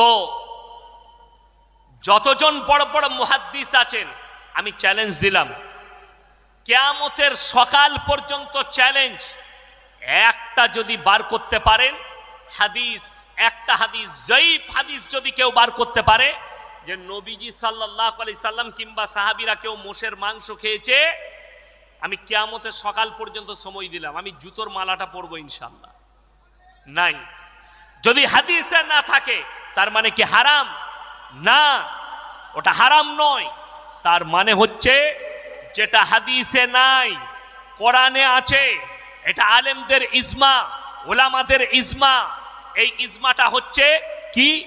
তো যতজন বড় বড় মুহাদ্দিস আছেন, আমি চ্যালেঞ্জ দিলাম। কেয়ামতের সকাল পর্যন্ত চ্যালেঞ্জ একটা যদি বার করতে পারেন, হাদিস, একটা হাদিস, জয়ীফ হাদিস যদি কেউ বার করতে পারে, যে নবীজি সাল্লাহ আলি সাল্লাম কিংবা সাহাবিরা কেউ মোষের মাংস খেয়েছে, আমি কেয়ামতের সকাল পর্যন্ত সময় দিলাম, আমি জুতোর মালাটা পরবো ইনশাল্লাহ নাই। যদি হাদিসে না থাকে তার মানে কি হারাম? না, ওটা হারাম নয়। তার মানে হচ্ছে, যেটা হাদিসে নাই, কোরআনে আছে, এটা আলেমদের ইজমা, ওলামাদের ইজমা। এই ইজমাটা হচ্ছে কি?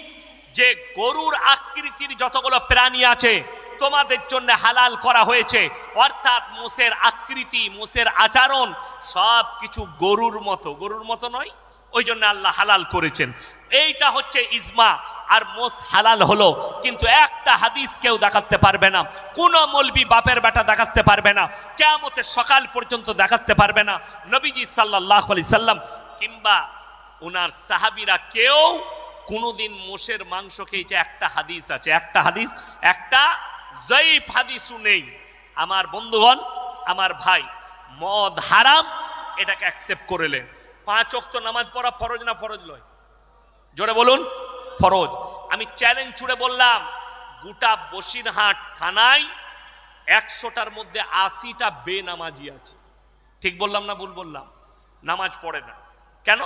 যে গরুর আকৃতির যতগুলো প্রাণী আছে, তোমাদের জন্য হালাল করা হয়েছে। অর্থাৎ মোষের আকৃতি, মোষের আচরণ সব কিছু গরুর মতো। গরুর মতো নয়, ওই জন্য আল্লাহ হালাল করেছেন। এইটা হচ্ছে ইজমা, আর মোস হালাল হলো। কিন্তু একটা হাদিস কেউ দেখাতে পারবে না, কোন মলবি বাপের বেটা দেখাতে পারবে না কেমতের সকাল পর্যন্ত দেখাতে পারবে না। নবীজি সাল্লাহ আলি সাল্লাম কিংবা ওনার সাহাবিরা কেউ কোনোদিন মোষের মাংস খেয়েছে, একটা হাদিস আছে, একটা হাদিস, একটা জয়ীফ হাদিসও নেই। আমার বন্ধুগণ, আমার ভাই, মদ হারাম, এটাকে অ্যাকসেপ্ট করেলেন পাঁচ অক্ত নামাজ পড়া ফরজ না ফরজ নয় জোরে বলুন, ফরজ। আমি চ্যালেঞ্জ ছুড়ে বললাম, গোটা বসিরহাট থানায় একশোটার মধ্যে আশিটা বেনামাজি আছে। ঠিক বললাম না ভুল বললাম? নামাজ পড়ে না। কেন?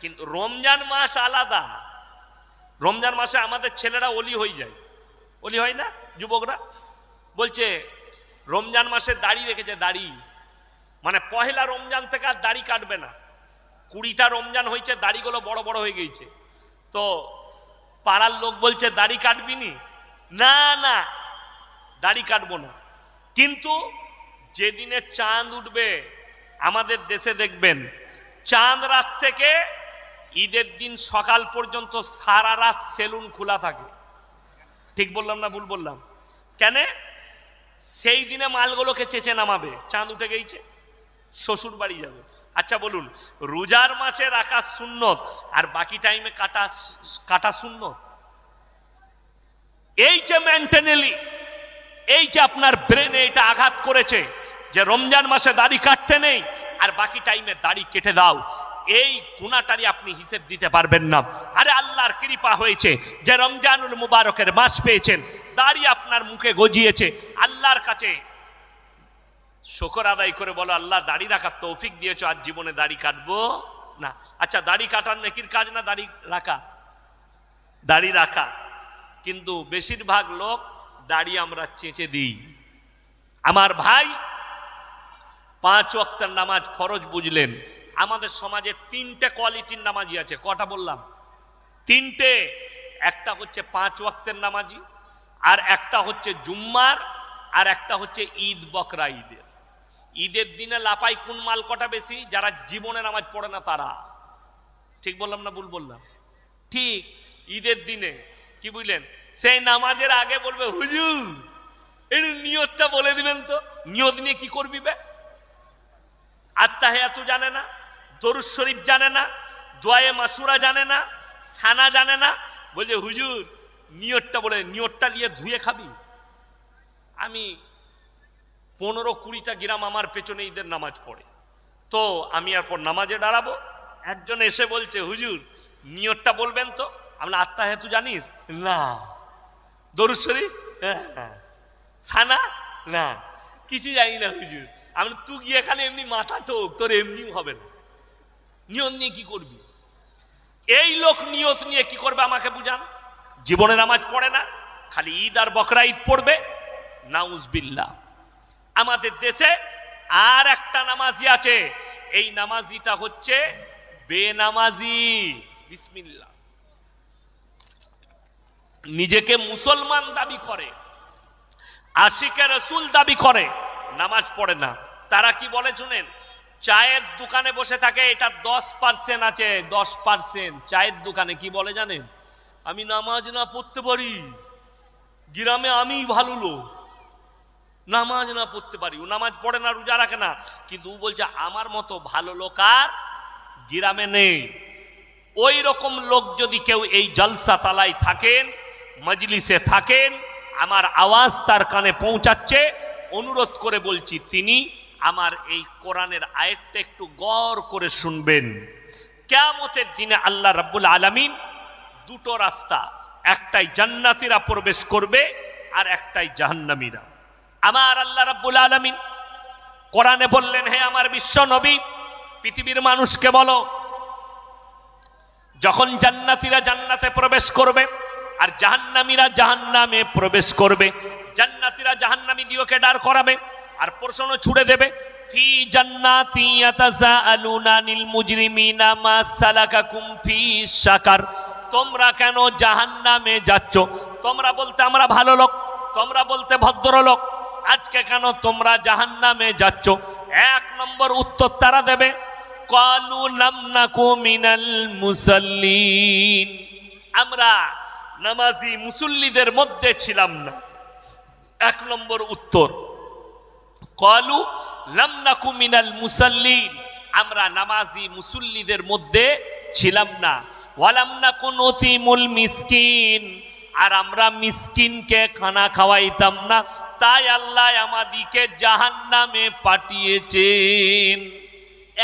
কিন্তু রমজান মাস আলাদা। রমজান মাসে আমাদের ছেলেরা অলি হয়ে যায়। অলি হয় না যুবকরা? বলছে, রমজান মাসে দাড়ি রেখেছে, দাড়ি। মানে পহেলা রমজান থেকে আর দাড়ি কাটবে না। কুড়িটা রমজান হয়েছে, দাড়িগুলো বড় বড় হয়ে গেছে তো পাড়ার লোক বলছে, দাড়ি কাটবি নি? না না, দাড়ি কাটবো না। কিন্তু যেদিনে চাঁদ উঠবে, আমাদের দেশে দেখবেন, চাঁদ রাত থেকে ঈদের দিন সকাল পর্যন্ত সারা রাত সেলুন খোলা থাকে। ঠিক বললাম না ভুল বললাম? কেন? সেই দিনে মালগুলোকে চেঁচে নামাবে। চাঁদ উঠে গেছে শ্বশুর বাড়ি যাবে। আচ্ছা বলুন, রোজার মাসে রাখা সুন্নত আর বাকি টাইমে কাটা কাটা সুন্নত? এই যে মেন্টেনালি এই যে আপনার ব্রেনে এটা আঘাত করেছে যে রমজান মাসে দাড়ি কাটতে নেই আর বাকি টাইমে দাড়ি কেটে দাও, এই গুণাটারই আপনি হিসেব দিতে পারবেন না। আরে আল্লাহর কৃপা হয়েছে যে রমজানুল মুবারকের মাস পেয়েছেন, দাড়ি আপনার মুখে গজিয়েছে, আল্লাহর কাছে শকর আদায় করে বলো, আল্লাহ দাড়ি রাখার তৌফিক দিয়েছ আর জীবনে দাড়ি কাটবো? না। আচ্ছা দাড়ি কাটার নেকির কাজ না দাড়ি রাখা? দাড়ি রাখা। কিন্তু বেশিরভাগ লোক দাড়ি আমরা চেঁচে দিই। আমার ভাই পাঁচ ওয়াক্তের নামাজ ফরজ বুঝলেন। আমাদের সমাজে তিনটে কোয়ালিটির নামাজি আছে। কটা বললাম? তিনটে। একটা হচ্ছে পাঁচ ওয়াক্তের নামাজি, আর একটা হচ্ছে জুম্মার, আর একটা হচ্ছে ঈদ বকরা ঈদের। ঈদের দিনে লাপাই কোন মাল কটা বেশি? যারা জীবনে নামাজ পড়ে না তারা। ঠিক বললাম না ভুল বললাম? ঠিক, ঈদের দিনে, কি বুঝলেন? সেই নামাজের আগে বলবে, হুজুর এই নিয়তটা বলে দিবেন তো। নিয়ত নিয়ে কি করবি বে? আত্মাহেয়াতু জানে না, দরুদ শরীফ জানে না দোয়ে মাসুরা জানে না, সানা জানে না। বলছে, হুজুর, নিয়তটা বলে, নিয়তটা নিয়ে ধুয়ে খাবি? আমি পনেরো কুড়িটা গ্রাম আমার পেছনে ঈদের নামাজ পড়ে। তো আমি এরপর নামাজে দাঁড়াবো। একজন এসে বলছে, হুজুর, নিয়তটা বলবেন তো? আমরা আত্মা হেতু জানিস? না। দরুদ শরীফ? হ্যাঁ। সানা? না। কিছু জানি না, হুজুর। আমি তুই গিয়ে খালি এমনি মাথা টোক, তোর এমনিও হবে না। নিয়ত নিয়ে কি করবি? এই লোক নিয়ত নিয়ে কি করবে আমাকে বুঝান? জীবনে নামাজ পড়ে না, খালি ঈদ আর বকরা ঈদ পড়বে। নাউজবিল্লা আমাদের দেশে আর একটা নামাজি আছে। এই নামাজিটা হচ্ছে বেনামাজি। বিসমিল্লা নিজেকে মুসলমান দাবি করে, আশিকে রসুল দাবি করে, নামাজ পড়ে না। তারা কি বলে শুনেন? চায়ের দোকানে বসে থাকে, এটা দশ পার্সেন্ট আছে, দশ পার্সেন্ট চায়ের দোকানে কি বলে জানেন? আমি নামাজ না পড়তে পারি। গ্রামে আমিই ভালো লোক। নামাজ না পড়তে পারি। ও নামাজ পড়ে না, রোজা রাখে না। কিন্তু ও বলছে, আমার মতো ভালো লোক আর গ্রামে নেই। ওই রকম লোক যদি কেউ এই জলসা তালায় থাকেন, মজলিসে থাকেন, আমার আওয়াজ তার কানে পৌঁছাচ্ছে। অনুরোধ করে বলছি, তিনি আমার এই কোরআনের আয়েরটা একটু গড় করে শুনবেন। কেয়ামতের দিনে আল্লাহ রাব্বুল আলামিন দুটো রাস্তা, একটাই জান্নাতিরা প্রবেশ করবে আর একটাই জাহান্নামীরা। আমার আল্লাহ রাব্বুল আলামিন কোরআনে বললেন, হে আমার বিশ্ব নবী, পৃথিবীর মানুষকে বলো, যখন জান্নাতীরা জান্নাতে প্রবেশ করবে আর জাহান্নামীরা জাহান্নামে প্রবেশ করবে, জান্নাতীরা জাহান্নামী দিওকে দাঁড় করাবে আর প্রশ্ন ছুড়ে দেবে, ফি জান্নাতি ইয়াতাসাআলুনা আনিল মুজরিমিনা মা সালাকাকুম ফি সাকার তোমরা কেন জাহান্নামে যাচ্ছ? তোমরা বলতে আমরা ভালো লোক, তোমরা বলতে ভদ্রলোক আজকে কেন তোমরা জাহান্নামে যাচ্ছ? এক নম্বর উত্তর তারা দেবে, কালু মুসাল্লিন। আমরা নামাজি মুসল্লিদের মধ্যে ছিলাম না। এক নম্বর উত্তর, কলু লাম নাকু মিনাল মুসাল্লিন। আমরা নামাজি মুসল্লিদের মধ্যে ছিলাম না। ওয়ালাম নাকু নতিমুল মিসকিন। আর আমরা মিসকিনকে খানা খাওয়াইতাম না, তাই আল্লাহ আমাদিকে জাহান্নামে পাঠিয়েছেন।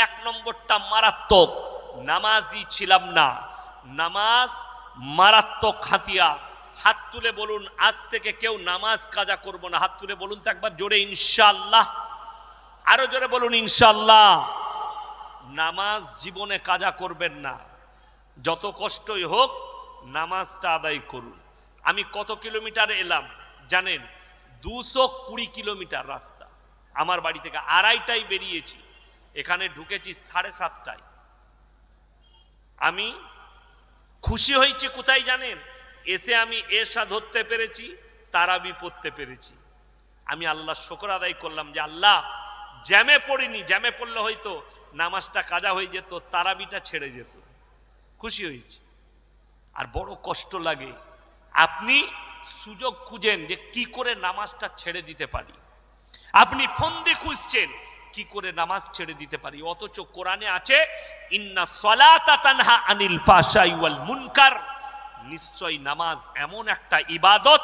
এক নম্বরটা মারাত্মক নামাজি ছিলাম না। নামাজ মারাত্মক হাতিয়া। হাত তুলে বলুন, আজ থেকে কেউ নামাজ কাজা করব না। হাত তুলে বলুন তো একবার জোরে ইনশাল্লাহ আরও জোরে বলুন ইনশাল্লাহ নামাজ জীবনে কাজা করবেন না। যত কষ্টই হোক, নামাজটা আদায় করুন। আমি কত কিলোমিটার এলাম? জানেন, দুশো কুড়ি কিলোমিটার রাস্তা। আমার বাড়ি থেকে আড়াইটাই বেরিয়েছি। এখানে ঢুকেছি সাড়ে সাতটায়। আমি খুশি হয়েছি কোথায় জানেন? এসে আমি এসা ধরতে পেরেছি, তারাবি পড়তে পেরেছি। আমি আল্লাহ শকর আদায় করলাম যে, আল্লাহ, জ্যামে পড়িনি, জ্যামে পড়লে হয়তো নামাজটা কাজা হয়ে যেত, তারাবিটা ছেড়ে যেত। খুশি হয়েছি। আর বড় কষ্ট লাগে আপনি সুযোগ খুঁজেন যে কি করে নামাজটা ছেড়ে দিতে পারি। আপনি ফন্দি খুঁজছেন কি করে নামাজ ছেড়ে দিতে পারি। অথচ কোরআনে আছে, ইন্না সলাতা তানহা আনিল ফাশাই মুনকার। নিশ্চয় নামাজ এমন একটা ইবাদত।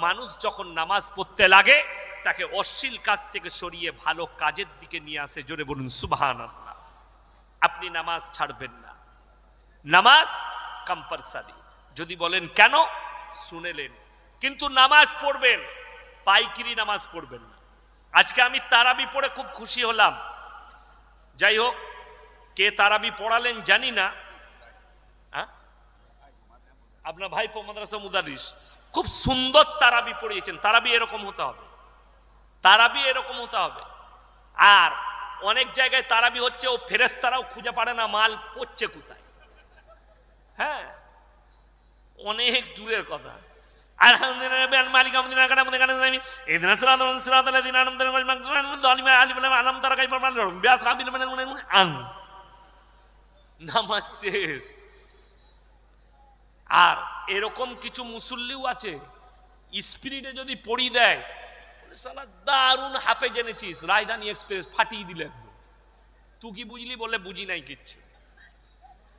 মানুষ যখন নামাজ পড়তে লাগে, তাকে অশ্লীল কাজ থেকে সরিয়ে ভালো কাজের দিকে নিয়ে আসে। জোরে বলুন, সুবহানাল্লাহ। আপনি নামাজ ছাড়বেন না। নামাজ কম্পালসারি যদি বলেন, কেন? শুনেলেন। কিন্তু নামাজ পড়বেন, পাইকিরি নামাজ পড়বেন না। আজকে আমি তারাবি পড়ে খুব খুশি হলাম। যাই হোক, কে তারাবি পড়ালেন জানি না? আপনার ভাই মাদ্রাসা মুদারিস। খুব সুন্দর তারাবি পড়িয়েছেন। তারাবি এরকম হতে হবে। তারাবি এরকম হতে হবে। আর অনেক জায়গায় তারাবি হচ্ছে, ও ফেরেস্তারাও খুঁজে পারে না মাল পড়ছে কোথায়। হ্যাঁ? অনেক দূরের কথা। আর এরকম কিছু মুসল্লিও আছে, স্পিরিটে যদি পড়ি দেয় সালা দারুণ হাফে জেনেছিস রাজধানী এক্সপ্রেস, ফাটিয়ে দিলে তুই কি বুঝলি বলে, বুঝি নাই কিচ্ছু।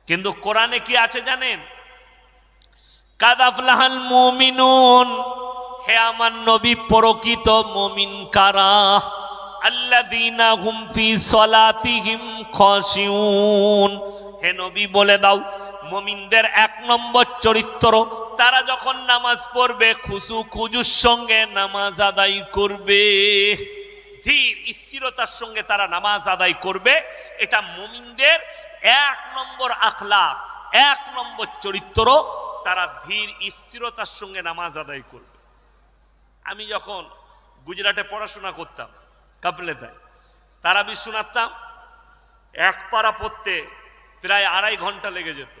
কিন্তু কোরআনে কি আছে জানেন? কাদাফলাহাল মুমিনুন। হে আমার নবী, প্রকৃত মুমিন কারা? আল্লাযীনা হুম ফি সলাতিহিম খাশিউন। হে নবী, বলে দাও, মুমিনদের এক নম্বর চরিত্র, তারা যখন নামাজ পড়বে খুশু খুজুর সঙ্গে নামাজ আদায় করবে। ধীর স্থিরতার সঙ্গে তারা নামাজ আদায় করবে। এটা মুমিনদের এক নম্বর আখলা এক নম্বর চরিত্র। তারা ধীর স্থিরতার সঙ্গে নামাজ আদায় করবে। আমি যখন গুজরাটে পড়াশোনা করতাম, কাপলেতায়, তারা বিশ্বনাথতাম এক পাড়া পড়তে প্রায় আড়াই ঘণ্টা লেগে যেত।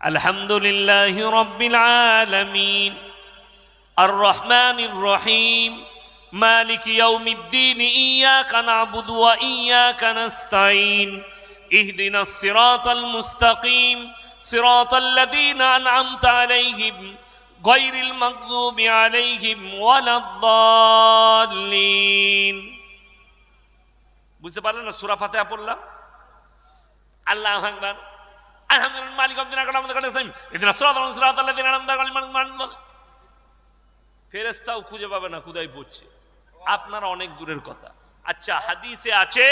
আলহামদুলিল্লাহ রব্বিল আলামিন আর রহমান রহিম মালিক ইয়াউমিদ্দিন ইয়া কানা বুদুয়া ইয়া কানাস্তাইন اهدنا الصراط المستقيم صراط الذين أنعمت عليهم غير المغضوب عليهم ولا الضالين বুঝতে পারলেন না সুরা ফাতেহা পড়লাম আল্লাহ আকবার আলহামদুলিল্লাহ মালিক আব্দিন আকরাম আমাদের কাছে সাইম ইদিনা সিরাতাল মুস্তাকিম সিরাতাল লাযিনা আনআমতা আলাইহিম ফেরেশতাও খুঁজে পাবে না কুদাই পড়ছে আপনারা অনেক দূরের কথা আচ্ছা হাদিসে আছে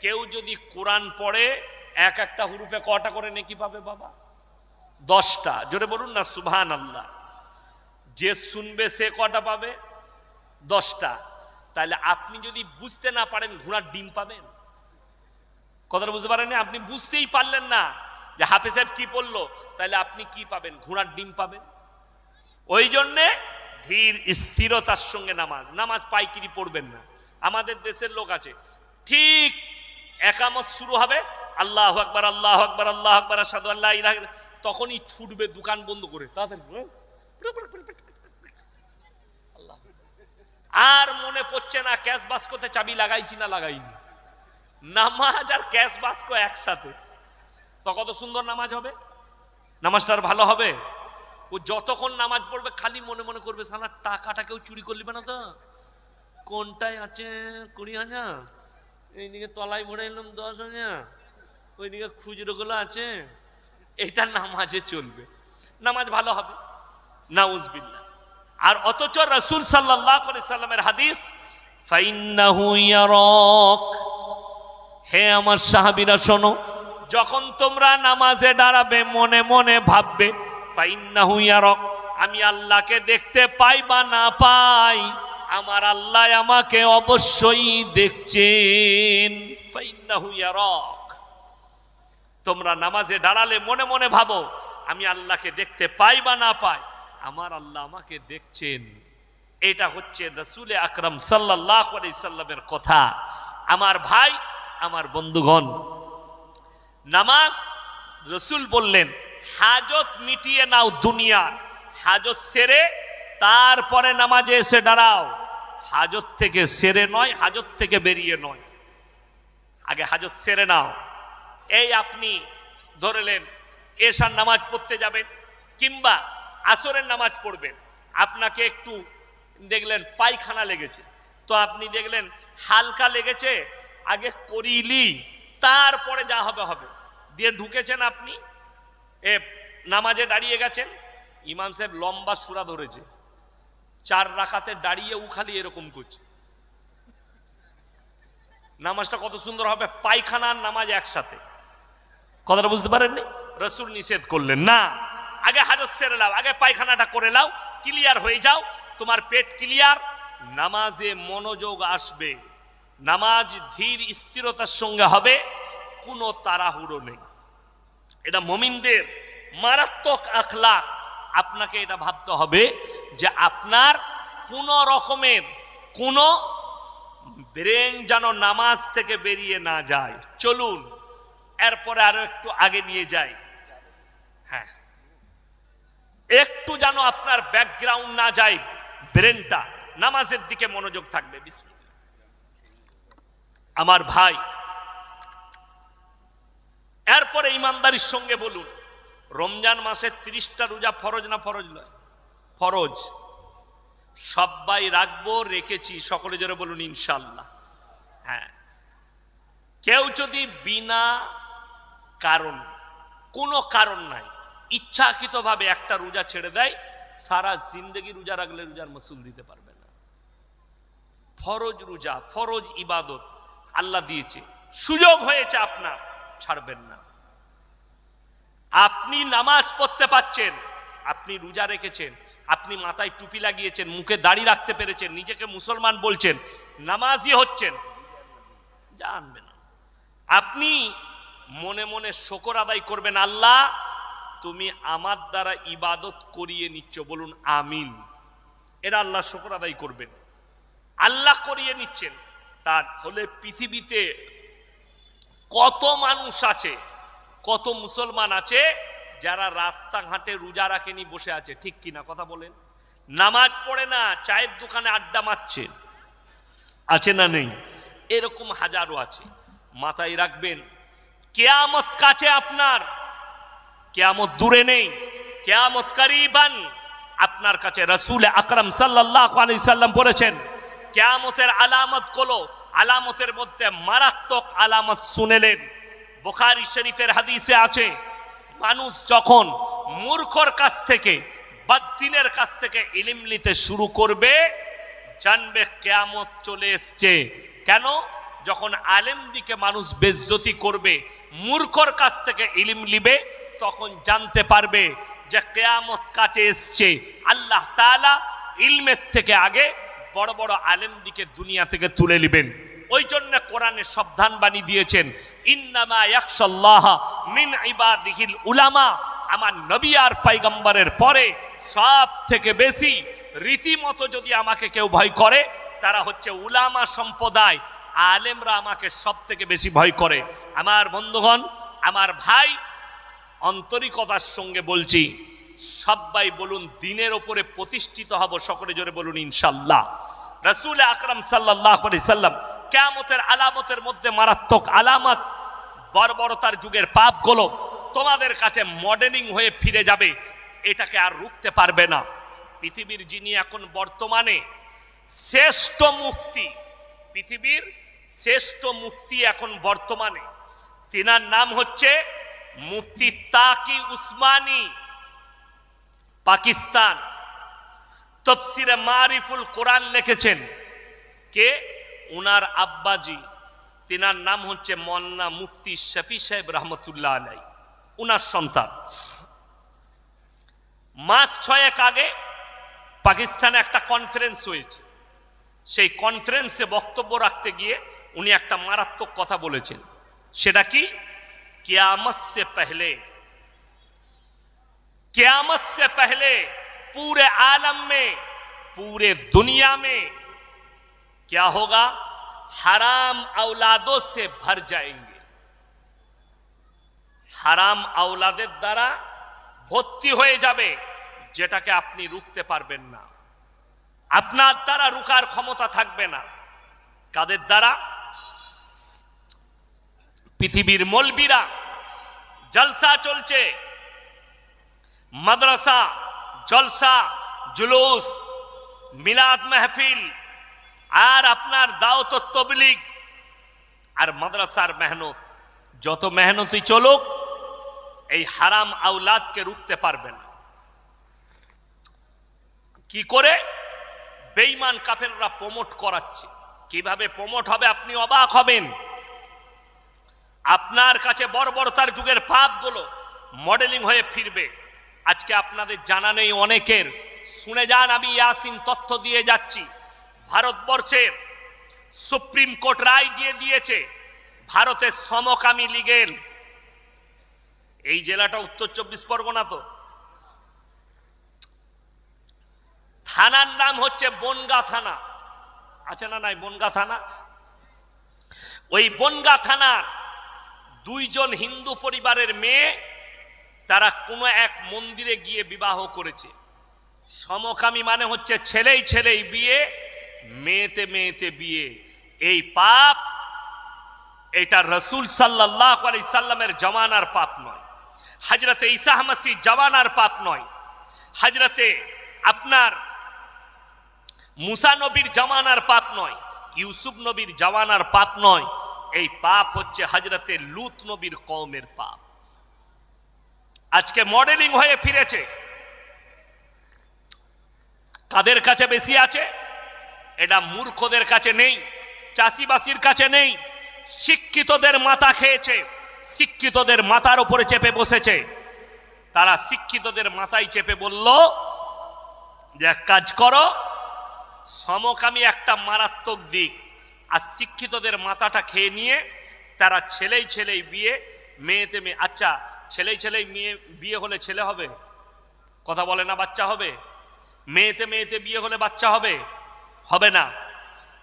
কেউ যদি কোরআন পড়ে, এক একটা হুরুপে কটা করে নেকি পাবে বাবা? দশটা। জোরে বলুন না সুবহান আল্লাহ যে শুনবে সে কটা পাবে? দশটা। তাহলে আপনি যদি বুঝতে না পারেন, ঘোড়ার ডিম পাবেন? কথাটা বুঝতে পারেন আপনি বুঝতেই পারলেন না যে হাফেজ সাহেব কি পড়ল তাহলে আপনি কি পাবেন? ঘোড়ার ডিম পাবেন? ওই জন্যে ধীর স্থিরতার সঙ্গে নামাজ। নামাজ পাইকিরি পড়বেন না। আমাদের দেশের লোক আছে। ঠিক একামত শুরু হবে। আল্লাহ আকবার আল্লাহ আকবার আল্লাহ আকবার আসাদু আল্লাহ ইলাহা। তখনই ছুটবে দোকান বন্ধ করে। হ্যাঁ? আর মনে পড়ছে না, ক্যাশ বাস্কতে চাবি লাগাইছি না লাগাইনি। নামাজ আর ক্যাশ বাস্ক একসাথে। তো কত সুন্দর নামাজ হবে। নামাজটা আর ভালো হবে? ও যতক্ষণ নামাজ পড়বে, খালি মনে মনে করবে সালা টাকাটা কেউ চুরি করলিবে না তো? কোনটায় আছে? কুড়ি হাজার? এইদিকে তলায় ভরে এলাম দশ হাজার, ওইদিকে খুচরোগুলো আছে, এটা নামাজে চলবে। নামাজ ভালো হবে। নাউজবিল্লা আর অথচ রসুল সাল্লাহ সাল্লামের হাদিস হে আমার সাহাবীরা, শোনো, যখন তোমরা নামাজে দাঁড়াবে, মনে মনে ভাববে, ফাইন্নাহু ইয়ারাক, আমি আল্লাহকে দেখতে পাই বা না পাই আমার আল্লাহ আমাকে অবশ্যই দেখছেন। তোমরা নামাজে দাঁড়ালে মনে মনে ভাবো, আমি আল্লাহকে দেখতে পাই বা না পাই। আমার আল্লাহ আমাকে দেখছেন। এটা হচ্ছে রসুলে আকরম সাল্লাহ সাল্লামের কথা। আমার ভাই, আমার বন্ধুগণ, নামাজ রসুল বললেন, হাজত মিটিয়ে নাও দুনিয়া হাজত সেরে তারপরে নামাজে এসে দাঁড়াও। হাজত থেকে সেরে নয়, হাজত থেকে বেরিয়ে নয়। আগে হাজত সেরে নাও। এই আপনি ধরলেন এশার নামাজ পড়তে যাবেন কিংবা আসরের নামাজ পড়বেন। আপনাকে একটু দেখলেন পায়খানা লেগেছে। তো আপনি দেখলেন হালকা লেগেছে, আগে করিলি, তারপরে যা হবে হবে। দিয়ে ঢুকেছেন আপনি, এ নামাজে দাঁড়িয়ে গেছেন। ইমাম সাহেব লম্বা সুরা ধরেছে। চার রাখাতে দাঁড়িয়ে উ খালি এরকম করছে। নামাজটা কত সুন্দর হবে পায়খানার নামাজ একসাথে। কথাটা বুঝতে পারেননি? রসুল নিষেধ করলেন, না, আগে হাজত সেরে লাও আগে পায়খানাটা করে লাও ক্লিয়ার হয়ে যাও, তোমার পেট ক্লিয়ার, নামাজে মনোযোগ আসবে, নামাজ ধীর স্থিরতার সঙ্গে হবে, কোনো তাড়াহুড়ো নেই। এটা মমিনদের মারাত্মক আখলা আপনাকে এটা ভাবতে হবে যে আপনার কোনো রকমের কোনো ব্রেন যেন নামাজ থেকে বেরিয়ে না যায়। চলুন, এরপরে আরও একটু আগে নিয়ে যাই। হ্যাঁ। একটু যেন আপনার ব্যাকগ্রাউন্ড না যায়, ব্রেনটা নামাজের দিকে মনোযোগ থাকবে। আমার ভাই, এরপরে ইমানদারির সঙ্গে বলুন, রমজান মাসে ত্রিশটা রোজা ফরজ না ফরজ নয়? ফরজ। সবাই রাখব, রেখেছি, সকলে জোরে বলুন ইনশাল্লাহ হ্যাঁ। কেউ যদি বিনা কারণ, কোনো কারণ নাই, ইচ্ছাকৃতভাবে একটা রোজা ছেড়ে দেয়, সারা জিন্দগি রোজা রাখলে রোজার মসুল দিতে পারবে না। ফরজ রোজা, ফরজ ইবাদত আল্লাহ দিয়েছে। সুযোগ হয়েছে আপনার, ছাড়বেন না। আপনি নামাজ পড়তে পাচ্ছেন আপনি রোজা রেখেছেন আপনি মাথায় টুপি লাগিয়েছেন, মুখে দাড়ি রাখতে পেরেছেন, নিজেকে মুসলমান বলছেন, নামাজি হচ্ছেন জানবেন আপনি মনে মনে শকর আদায় করবেন, আল্লাহ, তুমি আমার দ্বারা ইবাদত করিয়ে নিচ্ছ, বলুন আমিন। এরা আল্লাহ শকর আদায় করবেন। আল্লাহ করিয়ে নিচ্ছেন। তার হলে পৃথিবীতে কত মানুষ আছে, কত মুসলমান আছে যারা রাস্তাঘাটে রোজা রাখেনি, বসে আছে, ঠিক কিনা কথা বলেন। নামাজ পড়ে না, চায়ের দোকানে আড্ডা মারছে। আছে না নেই? এরকম হাজারো আছে। মাথায় রাখবেন, কেয়ামত কাছে আপনার, কেয়ামত দূরে নেই। কেয়ামত কারিবান, আপনার কাছে রসুল আকরাম সাল্লাহ সাল্লাম বলেছেন, কেয়ামতের আলামতগুলো আলামতের মধ্যে মারাত্মক আলামত শুনেলেন। বোখারি শরীফের হাদিসে আছে মানুষ যখন মূর্খর কাছ থেকে, বাদ্দিনের কাছ থেকে ইলিম নিতে শুরু করবে, জানবে কেয়ামত চলে এসছে। কেন? যখন আলেম দিকে মানুষ বেজ্জতি করবে, মূর্খর কাছ থেকে ইলিম লিবে তখন জানতে পারবে যে কেয়ামত কাছে এসছে। আল্লাহ তাআলা ইলমের থেকে আগে বড় বড় আলেম দিকে দুনিয়া থেকে তুলে নেবেন। ওই জন্য কোরআনে সাবধান বাণী দিয়েছেন, ইন্নামা ইয়াকশাল্লাহ মিন ইবাদিহিল উলামা। আমার নবী আর পাইগম্বরের পরে সব থেকে বেশি রীতিমতো যদি আমাকে কেউ ভয় করে, তারা হচ্ছে উলামা সম্প্রদায়। আলেমরা আমাকে সব থেকে বেশি ভয় করে। আমার বন্ধুগণ, আমার ভাই আন্তরিকতার সঙ্গে বলছি, সবাই বলুন, দিনের ওপরে প্রতিষ্ঠিত হব, সকলে জোরে বলুন, ইনশাল্লাহ। রসুল আকরাম সাল্লাহ সাল্লাম কেয়ামতের আলামতের মধ্যে মারাত্মক আলামত, বর্বরতার যুগের পাপগুলো তোমাদের কাছে মডেলিং হয়ে ফিরে যাবে, এটাকে আর রুখতে পারবে না। পৃথিবীর যিনি এখন বর্তমানে শ্রেষ্ঠ মুক্তি, পৃথিবীর শ্রেষ্ঠ মুক্তি এখন বর্তমানে, তিনার নাম হচ্ছে মুফতি তাকি উসমানী, পাকিস্তান। তফসিরে মারিফুল কোরআন লিখেছেন, কে? উনার আব্বাজি তিনার নাম হচ্ছে মন্না মুফতি শফি সাহেব রহমতুল্লাহ আলাই উনার সন্তান মাস ছয়েক আগে পাকিস্তানে একটা কনফারেন্স হয়েছে সেই কনফারেন্সে বক্তব্য রাখতে গিয়ে উনি একটা মারাত্মক কথা বলেছেন সেটা কি कियामत से पहले कियामत से पहले पूरे आलम में पूरे दुनिया में क्या होगा हराम औलादों से भर जाएंगे হারাম আওলাদের দ্বারা ভর্তি হয়ে যাবে যেটাকে আপনি রুখতে পারবেন না আপনার দ্বারা রুকার ক্ষমতা থাকবে না কাদের দ্বারা পৃথিবীর মলবিরা জলসা চলছে মাদ্রাসা জলসা জুলুস মিলাদ মেহফিল আর আপনার দাও দাওত তবলিগ আর মাদ্রাসার মেহনত। যত মেহনতি চলুক, এই হারাম আউলাদকে রুখতে পারবে না। কি করে? বেইমান কাফেররা প্রমোট করাচ্ছে। কীভাবে প্রমোট হবে আপনি অবাক হবেন। আপনার কাছে বর্বরতার যুগের পাপগুলো মডেলিং হয়ে ফিরবে। আজকে আপনাদের জানা নেই অনেকের। শুনে যান, আমি ইয়াসিন তথ্য দিয়ে যাচ্ছি। ভারতবর্ষে সুপ্রিম কোর্ট রায় দিয়ে দিয়েছে, ভারতের সমকামী লীগের। এই জেলাটা উত্তর চব্বিশ পরগনা তো। থানার নাম হচ্ছে বনগা থানা। আছে না নাই বনগা থানা? ওই বনগা থানার দুইজন হিন্দু পরিবারের মেয়ে, তারা কোনো এক মন্দিরে গিয়ে বিবাহ করেছে। সমকামী মানে হচ্ছে ছেলেই ছেলেই বিয়ে মেয়েতে মেয়েতে বিয়ে। এই পাপ, এটা রসুল সাল্লাহ আলি সাল্লামের জমানার পাপ নয়। হাজরতে ইসাহ মাসি জমানার পাপ নয়। হাজরতে আপনার মুসা নবীর জমানার পাপ নয়, ইউসুফ নবীর জমানার পাপ নয়। এই পাপ হচ্ছে হাজরতে লুত নবীর কওমের পাপ। আজকে মডেলিং হয়ে ফিরেছে। কাদের কাছে বেশি আছে? এটা মূর্খদের কাছে নেই, চাষিবাসীর কাছে নেই, শিক্ষিতদের মাথা খেয়েছে, শিক্ষিতদের মাথার উপরে চেপে বসেছে। তারা শিক্ষিতদের মাথায় চেপে বলল, যে এক কাজ করো, সমকামী একটা মারাত্মক দিক, আর শিক্ষিতদের মাথাটা খেয়ে নিয়ে তারা ছেলেই ছেলেই বিয়ে, মেয়েতে মেয়ে আচ্ছা ছেলেই ছেলেই মেয়ে, বিয়ে হলে ছেলে হবে? কথা বলে না বাচ্চা হবে? মেয়েতে মেয়েতে বিয়ে হলে বাচ্চা হবে? হবে না।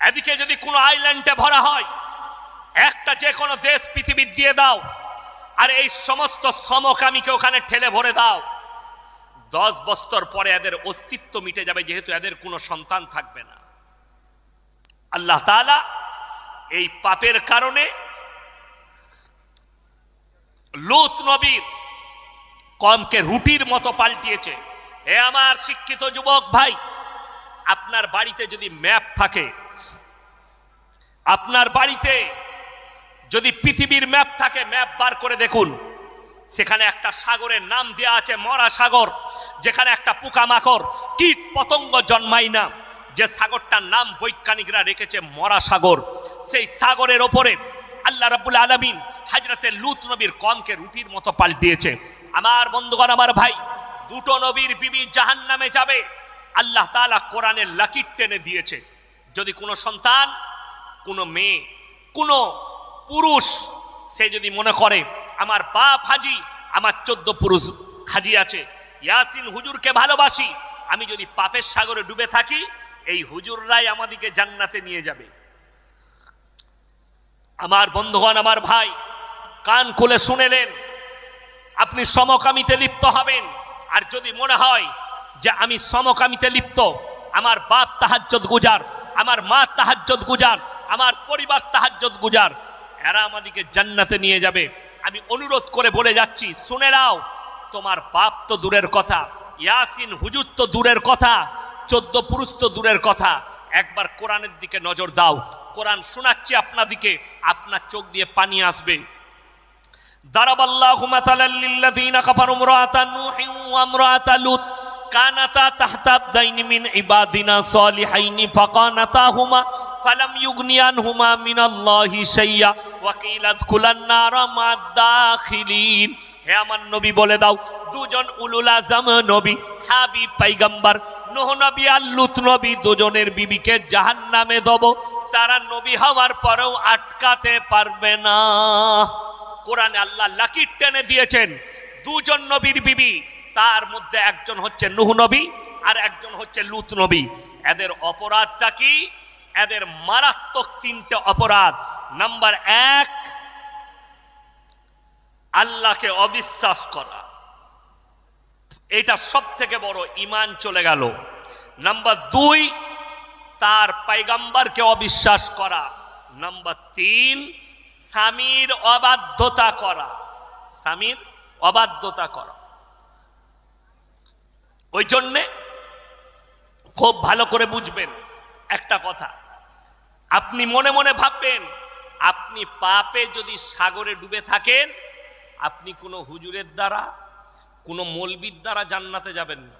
এদিকে যদি কোনো আইল্যান্ডে ভরা হয়, একটা যে কোনো দেশ পৃথিবীর দিয়ে দাও, আর এই সমস্ত সমকামীকে ওখানে ঠেলে ভরে দাও। দশ বস্তর পরে এদের অস্তিত্ব মিটে যাবে, যেহেতু এদের কোনো সন্তান থাকবে না। আল্লাহ তাআলা এই পাপের কারণে লুত নবীর কমকে রুটির মতো পাল্টিয়েছে। এ আমার শিক্ষিত যুবক ভাই আপনার বাড়িতে যদি ম্যাপ থাকে, আপনার বাড়িতে যদি পৃথিবীর ম্যাপ থাকে, ম্যাপ বার করে দেখুন। সেখানে একটা সাগরের নাম দেওয়া আছে মরা সাগর যেখানে একটা পোকামাকড় কীট পতঙ্গ জন্মায় না। যে সাগরটার নাম বৈজ্ঞানিকরা রেখেছে মরা সাগর সেই সাগরের ওপরে আল্লাহ রাব্বুল আলমিন হাজরাতে লুত নবীর কমকে রুটির মতো পাল্টিয়েছে। আমার বন্ধুগণ, আমার ভাই, দুটো নবীর বিবি জাহান নামে যাবে। আল্লাহ তালা কোরআনের লাকির টেনে দিয়েছে। যদি কোনো সন্তান, কোনো মেয়ে, কোনো পুরুষ, সে যদি মনে করে, আমার বাপ হাজি, আমার চোদ্দ পুরুষ হাজি আছে, ইয়াসিন হুজুরকে ভালোবাসি, আমি যদি পাপের সাগরে ডুবে থাকি, এই হুজুররাই আমাদিকে জান্নাতে নিয়ে যাবে। আমার বন্ধুগণ, আমার ভাই, কান খুলে শুনেলেন, আপনি সমকামিতে লিপ্ত হবেন, আর যদি মনে হয় যে আমি সমকামিতে লিপ্ত। আমার বাপ তাহাজ্জত গুজার, আমার মা তাহাজ্জত গুজার, আমার পরিবার তাহাজ্জত গুজার। এরা আমাদেরকে জান্নাতে নিয়ে যাবে। আমি অনুরোধ করে বলে যাচ্ছি, শুনে নাও, তোমার বাপ তো দূরের কথা, ইয়াসিন হুজুর তো দূরের কথা, চোদ্দ পুরুষ তো দূরের কথা। একবার কোরআনের দিকে নজর দাও। কোরআন শোনাচ্ছি আপনাদিকে, আপনার চোখ দিয়ে পানি আসবে। দারাবাল্লাহ হুমাতাল্লিল্লাদিনা আকাপার উমরাতা নূহ ওয়া আমরাতা লুত। কানাতা তাহতাব দাইনি মিন ইবাদিনা সলিহাইনি ফাকানাতা হুমা ফালাম ইউগনিয়ান হুমা মিন আল্লাহি শাইয়া ওয়াকিলাত কুলান নারা দাখিলিন হে আমার নবী বলে দাও, দুজন উলুল আজম নবী, হাবিব পাইগাম্বার, নোহ নবী আর নবী দুজনের বিবিকে জাহান নামে দেব। তারা নবী হওয়ার পরেও আটকাতে পারবে না। কোরআন আল্লাহ লাকির টেনে দিয়েছেন, দুজন নবীর বিবি তার মধ্যে একজন হচ্ছে নুহ নবী আর একজন হচ্ছে লুত নবী। এদের অপরাধটা কি? এদের মারাত্মক তিনটে অপরাধ। নাম্বার এক, আল্লাহকে অবিশ্বাস করা। এটা সব থেকে বড় ইমান চলে গেল। নাম্বার দুই, তার পাইগাম্বারকে অবিশ্বাস করা। নাম্বার তিন, স্বামীর অবাধ্যতা করা। স্বামীর অবাধ্যতা করা। ওই জন্যে খুব ভালো করে বুঝবেন একটা কথা। আপনি মনে মনে ভাববেন, আপনি পাপে যদি সাগরে ডুবে থাকেন, আপনি কোনো হুজুরের দ্বারা, কোনো মলবির দ্বারা জান্নাতে যাবেন না।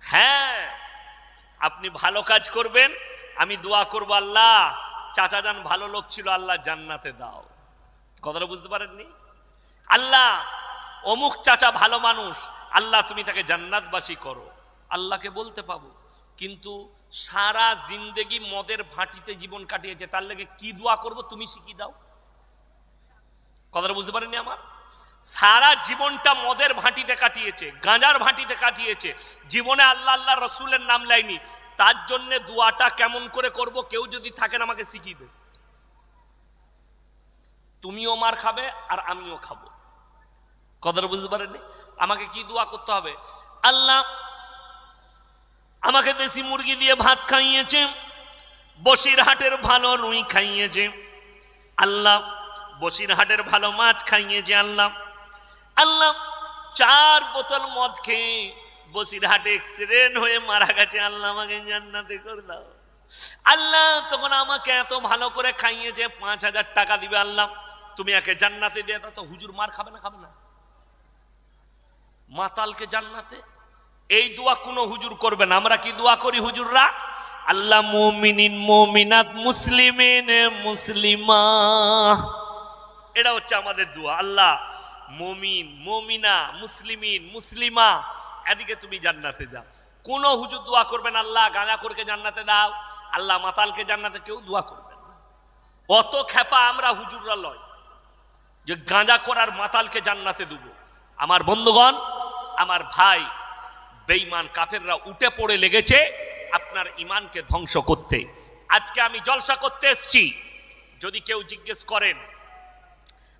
হ্যাঁ আপনি ভালো কাজ করবেন, আমি দোয়া করব আল্লাহ, চাচা যান ভালো লোক ছিল, আল্লাহ জান্নাতে দাও। কথাটা বুঝতে পারেননি? আল্লাহ, অমুক চাচা ভালো মানুষ, আল্লাহ তুমি তাকে জান্নাতবাসী করো। আল্লাহকে বলতে পাবো। কিন্তু সারা জিন্দেগি মদের ভাটিতে জীবন কাটিয়েছে, তার লেগে কি দোয়া করব তুমি শিখিয়ে দাও। কথাটা বুঝতে পারেননি আমার? সারা জীবনটা মদের ভাটিতে কাটিয়েছে, গাঁজার ভাটিতে কাটিয়েছে, জীবনে আল্লাহ আল্লাহ রসুলের নাম লাইনি তার জন্য দোয়াটা কেমন করে করব কেউ যদি থাকেন আমাকে শিখিয়ে দেবে তুমিও মার খাবে আর আমিও খাব। কথাটা বুঝতে পারেনি আমাকে কি দোয়া করতে হবে? আল্লাহ আমাকে দেশি মুরগি দিয়ে ভাত খাইয়েছে, বসিরহাটের ভালো রুই খাইয়েছে। আল্লাহ বসিরহাটের ভালো মাছ খাইয়েছে, আল্লাহ। আল্লাহ চার বোতল মদ খেয়ে বসিরহাটে এক্সিডেন্ট হয়ে মারা গেছে, আল্লাহ আমাকে জান্নাতে করে দাও। আল্লাহ তখন আমাকে এত ভালো করে খাইয়েছে, পাঁচ হাজার টাকা দিবে আল্লাহ। তুমি একে জান্নাতে দিয়ে তো হুজুর মার খাবে না খাবে না। মাতালকে জান্নাতে এই দোয়া কোনো হুজুর করবে না। আমরা কি দোয়া করি হুজুররা? আল্লাহ মুমিনিন মুমিনাত মুসলিমিন মুসলিমা। এটা হচ্ছে আমাদের দোয়া। আল্লাহ মুমিন, মুমিনা, মুসলিমিন, মুসলিমা। এদিকে তুমি জান্নাতে যাও। কোন হুজুর দোয়া করবেন আল্লাহ গাঁজা করকে জান্নাতে দাও। আল্লাহ মাতালকে জান্নাতে কেউ দোয়া না। অত খেপা আমরা হুজুররা লয় যে গাঁজা করার মাতালকে জান্নাতে দেব। আমার বন্ধুগণ, আমার ভাই বেঈমান কাফেররা উঠে পড়ে লেগেছে আপনার ইমানকে ধ্বংস করতে। আজকে আমি জলসা করতে এসছি। যদি কেউ জিজ্ঞেস করেন,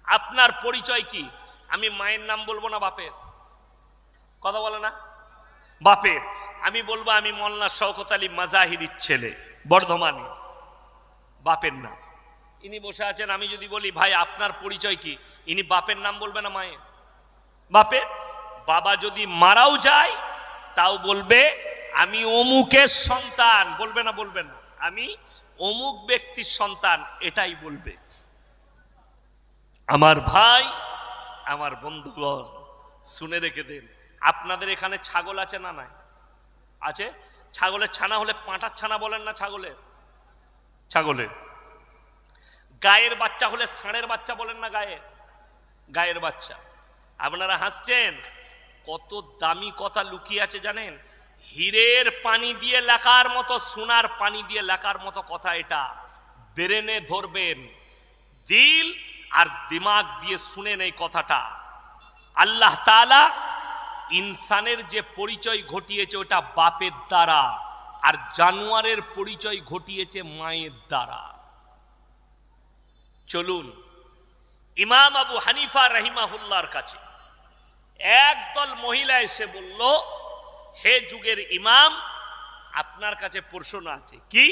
আপনার পরিচয় কি? আমি মায়ের নাম বলব না বাপের? কথা বলে না? বাপের। আমি বলব, আমি মোল্লা শওকত আলী মাজাহিরির ছেলে, বর্ধমানে। বাপের নাম। ইনি বসে আছেন, আমি যদি বলি, ভাই, আপনার পরিচয় কি? ইনি বাপের নাম বলবে না মায়ের? বাপের? বাবা যদি মারাও যায় তাও বলবে, আমি অমুকের সন্তান। বলবে না বলবে না। আমি অমুক ব্যক্তির সন্তান, এটাই বলবে। আমার ভাই, আমার বন্ধুগণ, শুনে রেখে দেন, আপনাদের এখানে ছাগল আছে না নাই? আছে? ছাগলের ছানা হলে পাঁটার ছানা বলেন না ছাগলের? ছাগলের গায়ের বাচ্চা হলে ষাঁড়ের বাচ্চা বলেন না গায়ে গায়ের বাচ্চা। আপনারা হাসছেন? কত দামি কথা লুকিয়ে আছে জানেন? হীরের পানি দিয়ে লেখার মতো, সোনার পানি দিয়ে লেখার মতো কথা এটা। বেরেনে ধরবেন, দিল আর দিমাগ দিয়ে শুনেন এই কথাটা। আল্লাহ তাআলা ইনসানের যে পরিচয় ঘটিয়েছে ওটা বাপের দ্বারা আর জানোয়ারের পরিচয় ঘটিয়েছে মায়ের দ্বারা। চলুন, ইমাম আবু হানিফা রহিমাহুল্লার কাছে। একদল মহিলা এসে বলল, হে যুগের ইমাম, আপনার কাছে প্রশ্ন আছে, কি?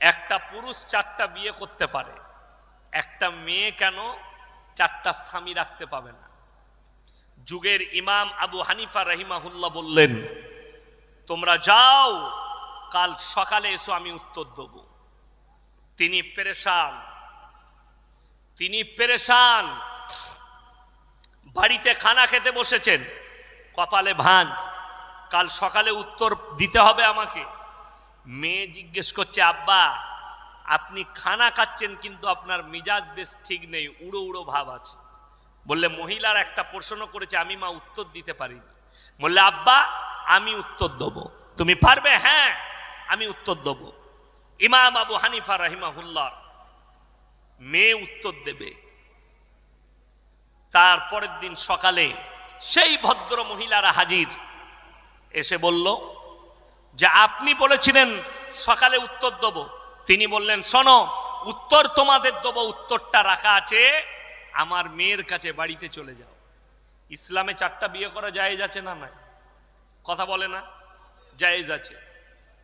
একটা পুরুষ চারটা বিয়ে করতে পারে, একটা মেয়ে কেন চারটা স্বামী রাখতে পাবে না? যুগের ইমাম আবু হানিফা রহিমাহুল্লাহ বললেন, তোমরা যাও, কাল সকালে এসো, আমি উত্তর দেব। তিনি পেরেশান তিনি পেরেশান বাড়িতে খানা খেতে বসেছেন। কপালে ভান। কাল সকালে উত্তর দিতে হবে আমাকে। মেয়ে জিজ্ঞেস করছে, আব্বা, আপনি খানা খাচ্ছেন কিন্তু আপনার মিজাজ বেশ ঠিক নেই, উড়ো উড়ো ভাব আছে। বললে, মহিলার একটা প্রশ্ন করেছে, আমি মা উত্তর দিতে পারিনি। বললে, আব্বা, আমি উত্তর দেবো। তুমি পারবে? হ্যাঁ আমি উত্তর দেবো। ইমাম আবু হানিফা রাহিমাহুল্লাহ মেয়ে উত্তর দেবে। তারপরের দিন সকালে সেই ভদ্র মহিলারা হাজির। এসে বলল, যে আপনি বলেছিলেন সকালে উত্তর দেবো। তিনি বললেন, শোনো, উত্তর তোমাদের দেবো, উত্তরটা রাখা আছে। আমার মেয়ের কাছে বাড়িতে চলে যাও। ইসলামে চারটা বিয়ে করা জায়েজ আছে না নাই? কথা বলে না? জায়েজ আছে।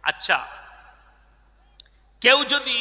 আচ্ছা কেউ যদি